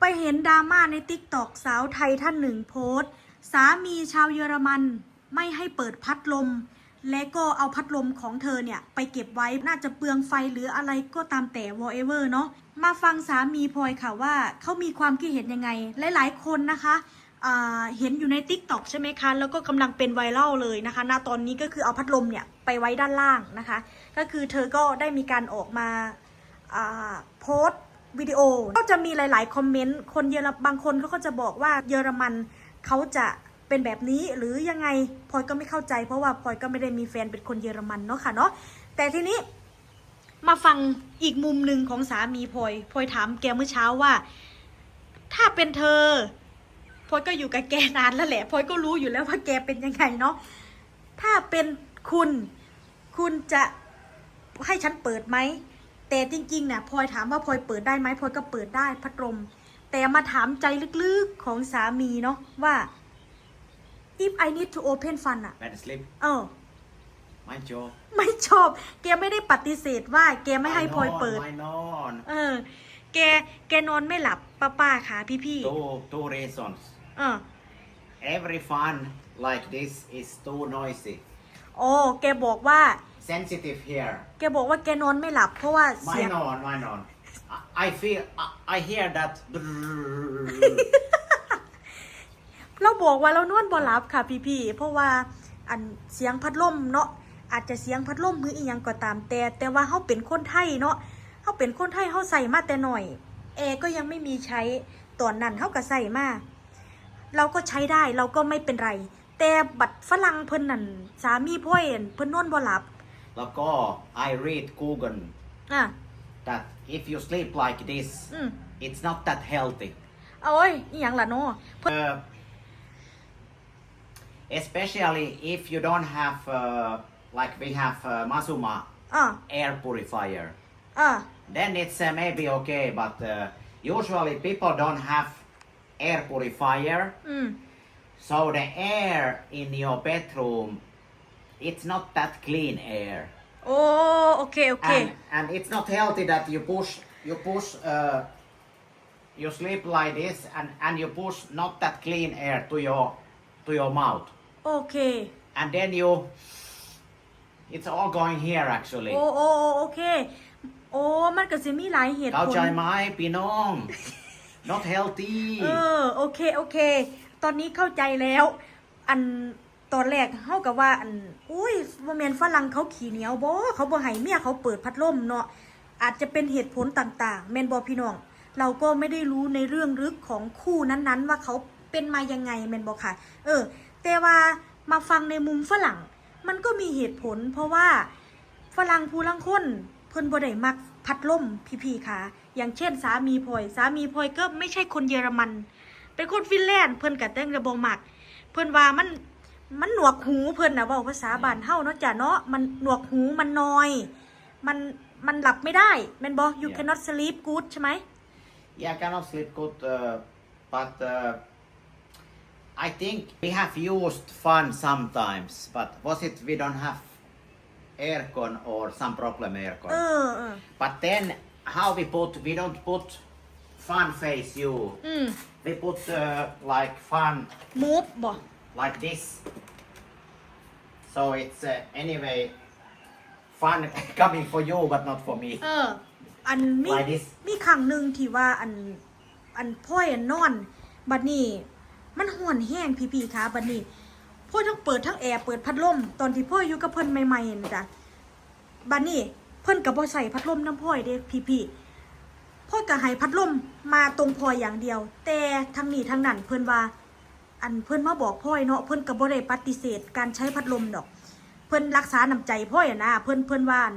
ไปเห็นดราม่าในติ๊กตอกสาวไทยท่านหนึ่งโพสต์ สามีชาวเยอรมันไม่ให้เปิดพัดลม และก็เอาพัดลมของเธอเนี่ย ไปเก็บไว้น่าจะเปลืองไฟหรืออะไรก็ตามแต่ whatever เนาะมาฟังสามีพลอยค่ะว่าเขามีความคิดเห็นยังไง หลายๆคนนะคะเห็นอยู่ใน t ิ k t o k ใช่ไหมคะ แล้วก็กำลังเป็นไวรัลเลยนะคะ ณ ตอนนี้ก็คือเอาพัดลมเนี่ยไปไว้ด้านล่างนะคะ ก็คือเธอก็ได้มีการออกมาาโพสต์ วิดีโอ ก็จะมีหลาย ๆ คอมเมนต์ คนเยอรบางคนเขาก็จะบอกว่าเยอรมันเขาจะเป็นแบบนี้หรือยังไงพลอยก็ไม่เข้าใจ เพราะว่าพลอยก็ไม่ได้มีแฟนเป็นคนเยอรมันเนาะค่ะเนาะแต่ทีนี้มาฟังอีกมุมหนึ่งของสามีพลอยพลอยถามแกเมื่อเช้าว่า ถ้าเป็นเธอพลอยก็อยู่กับแกนานแล้วแหละพลอยก็รู้อยู่แล้วว่าแกเป็นยังไงเนาะถ้าเป็นคุณ คุณจะให้ฉันเปิดไหม แต่จริงๆเนี่ยพลอยถามว่าพลอยเปิดได้ไหมพลอยก็เปิดได้พัดลมแต่มาถามใจลึกๆของสามีเนาะว่า if I need to open fun อะ Better sleep. เออ My job. ไม่ชอบ แกไม่ได้ปฏิเสธว่า แกไม่ให้พลอยเปิด I know. เออ แก แกนอนไม่หลับป้าป้าๆค่ะพี่ Two, two reasons. ๆเออ Every fun like this is too noisy. โอ้ แกบอกว่า Sensitive here. แกบอกว่าแกนอนไม่หลับเพราะว่าเสียง Mine on, mine on. I, I feel, I, I hear that. เราบอกว่าเรานอนบ่หลับค่ะพี่ๆเพราะว่าอันเสียงพัดลมเนาะอาจจะเสียงพัดลมหรืออีหยังก็ตามแต่ แต่ว่าเฮาเป็นคนไทยเนาะเฮาเป็นคนไทยเฮาใส่มาแต่หน่อย แอร์ก็ยังไม่มีใช้ตอนนั้นเฮาก็ใส่มาเราก็ใช้ได้เราก็ไม่เป็นไร แต่บัดฝรั่งเพิ่นนั่นสามีพ่อยอั่นเพิ่นนอนบ่หลับ Lako, I read Google อ่ะ that if you sleep like this, อืม it's not that healthy. เอาโอ้ยอีหยังล่ะเนาะเพิ่น Uh, especially if you don't have, uh, like we have uh, Masuma อ่ะ air purifier. อ่ะ then it's uh, maybe okay but uh, usually people don't have air purifier อืม so the air in your bedroom it's not that clean air โอ้โอเคโอเค and, and it's not healthy that you push you push uh, you sleep like this and, and you push not that clean air to your to your mouth โอเค and then you it's all going here actually โอ้โอ้โอ้โอเค โอ้ มันก็สิมีหลายเหตุผ เข้า ล ใจไหมพี่น้อง not healthy เออ โอเค โอเค ตอนนี้เข้าใจแล้ว อัน ตอนแรกเฮากับว่าอันอุ้ยบ่แม่นฝรั่งเขาขี้เหนียวบ่เขาบ่ให้เมียเขาเปิดพัดลมเนาะอาจจะเป็นเหตุผลต่างๆ แม่นบ่พี่น้อง เราก็ไม่ได้รู้ในเรื่องลึกของคู่นั้นๆ ว่าเขาเป็นมายังไงแม่นบ่ค่ะ เออ แต่ว่ามาฟังในมุมฝรั่ง มันก็มีเหตุผล เพราะว่าฝรั่งผู้ลังคนเพิ่นบ่ได้มักพัดลมพี่ๆค่ะ อย่างเช่นสามีพลอยสามีพลอยก็ไม่ใช่คนเยอรมัน เป็นคนฟินแลนด์เพิ่นก็แต่งระบมัก เพิ่นว่ามัน มันหนวกหูเพิ่นน่ะเว้าภาษาบ้านเฮาเนาะจ้ะเนาะมันหนวกหูมันน้อย มันมันหลับไม่ได้แม่นบ่ you Yeah. cannot sleep good ใช่ไหม Yeah, I cannot sleep good, uh, but uh, I think we have used fun sometimes. But was it we don't have aircon or some problem เอ aircon? อเออ But then how we put? We don't put fun face you. อืม We put uh, like fun move บ่ like this. So it's uh, anyway fun coming for you, but not for me. เออ อันมี Like this มีครั้งหนึ่งที่ว่าอันอันพ่อยอันนอน บัดนี้ มันห่อนแห้งพี่ๆคะบัดนี้พ่อยทั้งเปิดทั้งแอร์เปิดพัดลม ตอนที่พ่อยอยู่กับเพิ่นใหม่ๆนะจ๊ะบัดนี้เพิ่นก็บ่ใส่พัดลมน้ำพ่อยเด้พี่ๆพ่อยก็ให้พัดลมมาตรงพ่อยอย่างเดียว แต่ทั้งนี้ทั้งนั้นเพิ่นว่า อันเพิ่อนมาบอกพ่อยเนาะเพิ่อนก็บ่ได้ปฏิเสธการใช้พัดลมดอก เพิ่อนรักษาน้ำใจพ่อยอะนะเพิ่อนเพิ่อนว่าอัน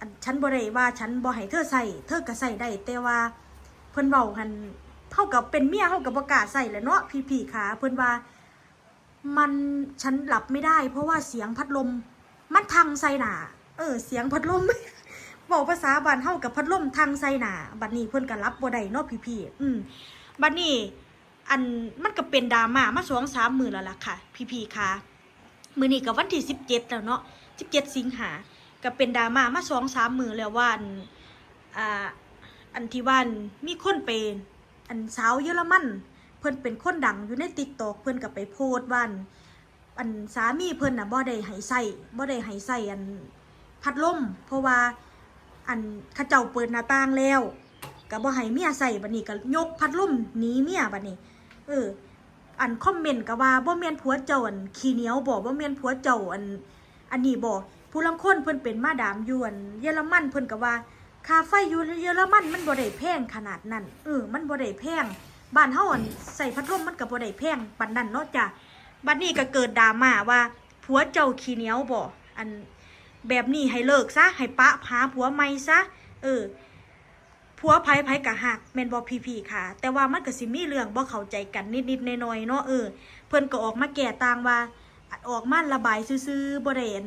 อันฉันบ่ได้ว่าฉันบ่ให้เธอใส่เธอก็ใส่ได้แต่ว่าเพิ่อนเว้าหันเฮากับเป็นเมียเฮากับบ่กล้าใส่แหละเนาะพี่ๆขาเพิ่อนว่า มันฉันหลับไม่ได้ เพราะว่าเสียงพัดลม มันทังใส่หนาเออ เสียงพัดลมเว้าภาษาบ้านเฮากับพัดลมทังใส่หนาบัดนี้เพิ่อนก็รับบ่ได้เนาะพี่ๆอืมบัดนี้ อันมันก็เป็นดราม่ามา2-3มื้อแล้วล่ะค่ะ พี่ๆค่ะมือนี้ก็วันที่17แล้วเนาะ17สิงหาก็เป็นดราม่ามาสองสามมือแล้วว่าอันอ่าอันที่ว่าอันมีคนไปอันสาวเยอรมันเพิ่อนเป็นคนดังอยู่ในติ๊กตอกเพิ่อนก็ไปโพสต์ว่าอันอันสามีเพิ่นน่ะบ่ได้ให้ใส่บ่ได้ให้ใส่อันพัดลมเพราะว่าอันเขาเจ้าเปิดหน้าต่างแล้วก็บ่ให้เมียใส่บัดนี้ก็ยกพัดลมหนีเมียบัดนี้ เออ อันคอมเมนต์ก็ว่าบ่แม่นผัวเจ้าอันขี้เหนียวบ่บ่แม่นผัวเจ้าอัน อันนี้บ่ผู้ลางคนเพิ่นเป็นมาดามยู่อันเยอรมันเพิ่นก็ว่าค่าไฟอยู่เยอรมันมันบ่ได้แพงขนาดนั้นเออมันบ่ได้แพงบ้านเฮาอันใส่พัดลมมันก็บ่ได้แพงปานนั้นเนาะจ้ะบัดนี้ก็เกิดดราม่าว่าผัวเจ้าขี้เหนียวบ่อันแบบนี้ให้เลิกซะให้ปะหาผัวใหม่ซะเออ ผัวไผไผกะหักแม่นบ่พี่ๆค่ะ แต่ว่ามันก็สิมีเรื่องบ่เข้าใจกันนิดๆหน่อยๆเนาะเออเพิ่นก็ออกมาแก้ต่างว่าออกมาระบายซื่อๆบ่ได้อั่น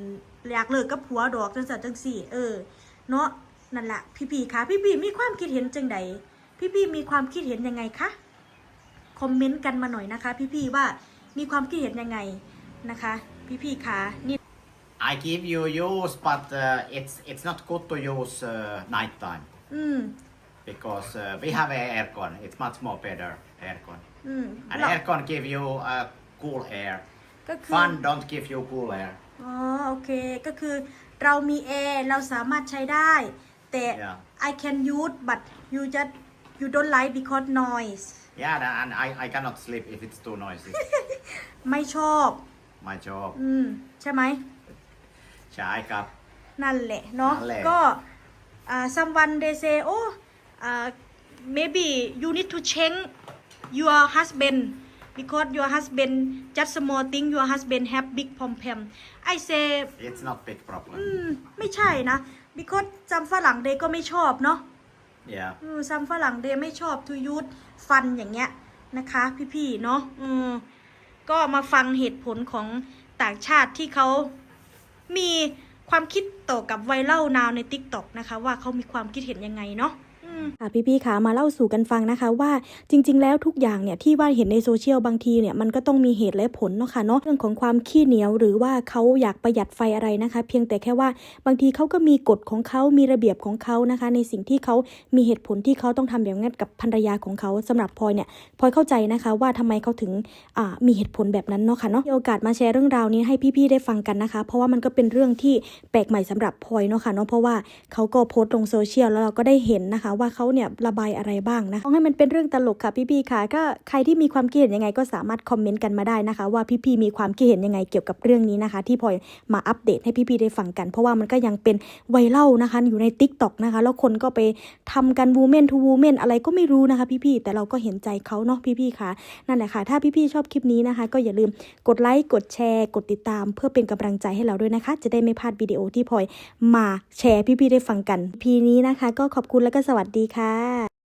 อยากเลิกกับผัวดอกจังซั่นจังซี่ เออ เนาะนั่นล่ะพี่ๆค่ะพี่ๆมีความคิดเห็นจังใดพี่ๆมีความคิดเห็นยังไงคะคอมเมนต์กันมาหน่อยนะคะ พี่ๆว่ามีความคิดเห็นยังไงนะคะ พี่ๆค่ะนี่ I give you use, but uh, it's it's not good to use uh, night time อืม because uh, we have a aircon. It's much more better aircon. อืม And เรา aircon give you uh, cool air. ก็คือ Fan don't give you cool air. อ๋อโอเค ก็คือเรามีแอร์เราสามารถใช้ได้ แต่ Yeah. I can use but you just you don't like because noise Yeah, and I, I cannot sleep if it's too noisy. ไม่ชอบ My job. อืม ใช่ไหม ใช่ครับ นั่นแหละเนาะนั่นแหละ ก็อ่า someone they say oh อ่า maybe you need to change your husband because your husband just small thing your husband have big pom pom I say It's not big problem. อืมไม่ใช่นะ because ซัมฝรั่งเดก็ไม่ชอบเนาะ Yeah. อืมซัมฝรั่งเดไม่ชอบ to use ฟันอย่างเงี้ยนะคะ พี่ๆเนาะอืมก็มาฟังเหตุผลของต่างชาติที่เขามีความคิดต่อกับไวรัลนาวใน t ิ k t o k นะคะ ว่าเขามีความคิดเห็นยังไงเนาะอืม ค่ะพี่ๆคะมาเล่าสู่กันฟังนะคะว่าจริง ๆ แล้วทุกอย่างเนี่ยที่ว่าเห็นในโซเชียลบางทีเนี่ยมันก็ต้องมีเหตุและผลเนาะค่ะเนาะเรื่องของความขี้เหนียวหรือว่าเขาอยากประหยัดไฟอะไรนะคะ เพียงแต่แค่ว่าบางทีเขาก็มีกฎของเขามีระเบียบของเขานะคะ ในสิ่งที่เขามีเหตุผลที่เขาต้องทำแบบนั้นกับภรรยาของเขาสำหรับพลอยเนี่ยพลอยเข้าใจนะคะว่าทำไมเขาถึงอ่ามีเหตุผลแบบนั้นเนาะค่ะเนาะโอกาสมาแชร์เรื่องราวนี้ให้พี่ๆได้ฟังกันนะคะ เพราะว่ามันก็เป็นเรื่องที่แปลกใหม่สำหรับพลอยเนาะค่ะเนาะเพราะว่าเขาก็โพสต์ลงโซเชียลแล้วเราก็ได้เห็นนะคะว่า่าเขาเนี่ยระบายอะไรบ้างนะต้องให้มันเป็นเรื่องตลกค่ะพี่ๆค่ะ ก็ใครที่มีความคิดเห็นยังไงก็สามารถคอมเมนต์กันมาได้นะคะ ว่าพี่ๆมีความคิดเห็นยังไงเกี่ยวกับเรื่องนี้นะคะ ที่พลอยมาอัปเดตให้พี่ๆได้ฟังกัน เพราะว่ามันก็ยังเป็นไวรัลนะคะ อยู่ใน t ิ k t o k นะคะ แล้วคนก็ไปทำกันวูเมนทูวูเมนอะไรก็ไม่รู้นะคะ พี่ๆแต่เราก็เห็นใจเขาเนาะพี่ๆค่ะนั่นแหละค่ะ ถ้าพี่ๆชอบคลิปนี้นะคะ ก็อย่าลืมกดไลค์กดแชร์ กดติดตาม เพื่อเป็นกำลังใจให้เราด้วยนะคะ จะได้ไม่พลาดวิดีโอที่พลอยมาแชร์พี่ๆได้ฟังกันพีนี้นะคะ ก็ขอบคุณแล้วก็สวัสดีค่ะ